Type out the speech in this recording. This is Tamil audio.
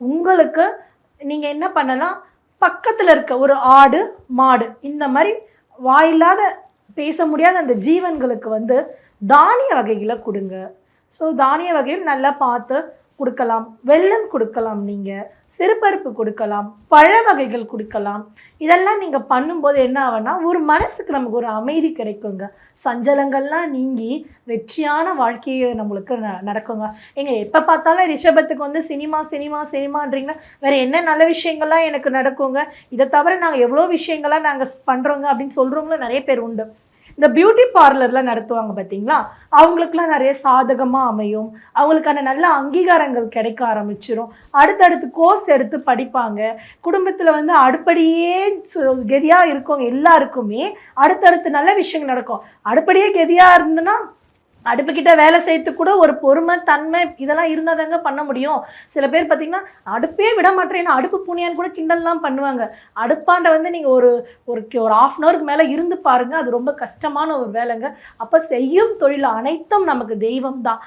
உங்களுக்கு நீங்கள் என்ன பண்ணலாம்? பக்கத்தில் இருக்க ஒரு ஆடு மாடு இந்த மாதிரி வாயில்லாத பேச முடியாத அந்த ஜீவன்களுக்கு வந்து தானிய வகைகளை கொடுங்க. ஸோ தானிய வகையில் நல்லா பார்த்து கொடுக்கலாம் வெள்ளம் கொடுக்கலாம் நீங்கள் சிறுபருப்பு கொடுக்கலாம் பழ வகைகள் கொடுக்கலாம். இதெல்லாம் நீங்கள் பண்ணும்போது என்ன ஆகும்னா ஒரு மனசுக்கு நமக்கு ஒரு அமைதி கிடைக்குங்க. சஞ்சலங்கள்லாம் நீங்கி வெற்றியான வாழ்க்கையை நம்மளுக்கு ந- நடக்குங்க. நீங்கள் எப்போ பார்த்தாலும் ரிஷபத்துக்கு வந்து சினிமா சினிமா சினிமான்றீங்கன்னா வேறு என்ன நல்ல விஷயங்கள்லாம் எனக்கு நடக்குங்க? இதை தவிர நாங்கள் எவ்வளோ விஷயங்கள்லாம் நாங்கள் பண்ணுறோங்க அப்படின்னு சொல்கிறவங்களும் நிறைய பேர் உண்டு. இந்த பியூட்டி பார்லர்லாம் நடத்துவாங்க பார்த்தீங்களா அவங்களுக்குலாம் நிறைய சாதகமாக அமையும். அவங்களுக்கான நல்ல அங்கீகாரங்கள் கிடைக்க ஆரம்பிச்சிடும் அடுத்தடுத்து கோர்ஸ் எடுத்து படிப்பாங்க. குடும்பத்தில் வந்து அடுப்படியே கெதியாக இருக்கவங்க எல்லாருக்குமே அடுத்தடுத்து நல்ல விஷயங்கள் நடக்கும். அடுப்படியே கெதியாக இருந்ததுன்னா அடுப்புக்கிட்ட வேலை செய்யறது கூட ஒரு பொறுமை தன்மை இதெல்லாம் இருந்தால் தாங்க பண்ண முடியும். சில பேர் பார்த்தீங்கன்னா அடுப்பே விட மாட்டேன் அடுப்பு புனியான்னு கூட கிண்டல்லாம் பண்ணுவாங்க. அடுப்பாண்ட வந்து நீங்கள் ஒரு ஒரு ஒரு ஆஃப் அன் ஹவருக்கு மேலே இருந்து பாருங்கள் அது ரொம்ப கஷ்டமான ஒரு வேலைங்க. அப்போ செய்யும் தொழில் அனைத்தும் நமக்கு தெய்வம் தான்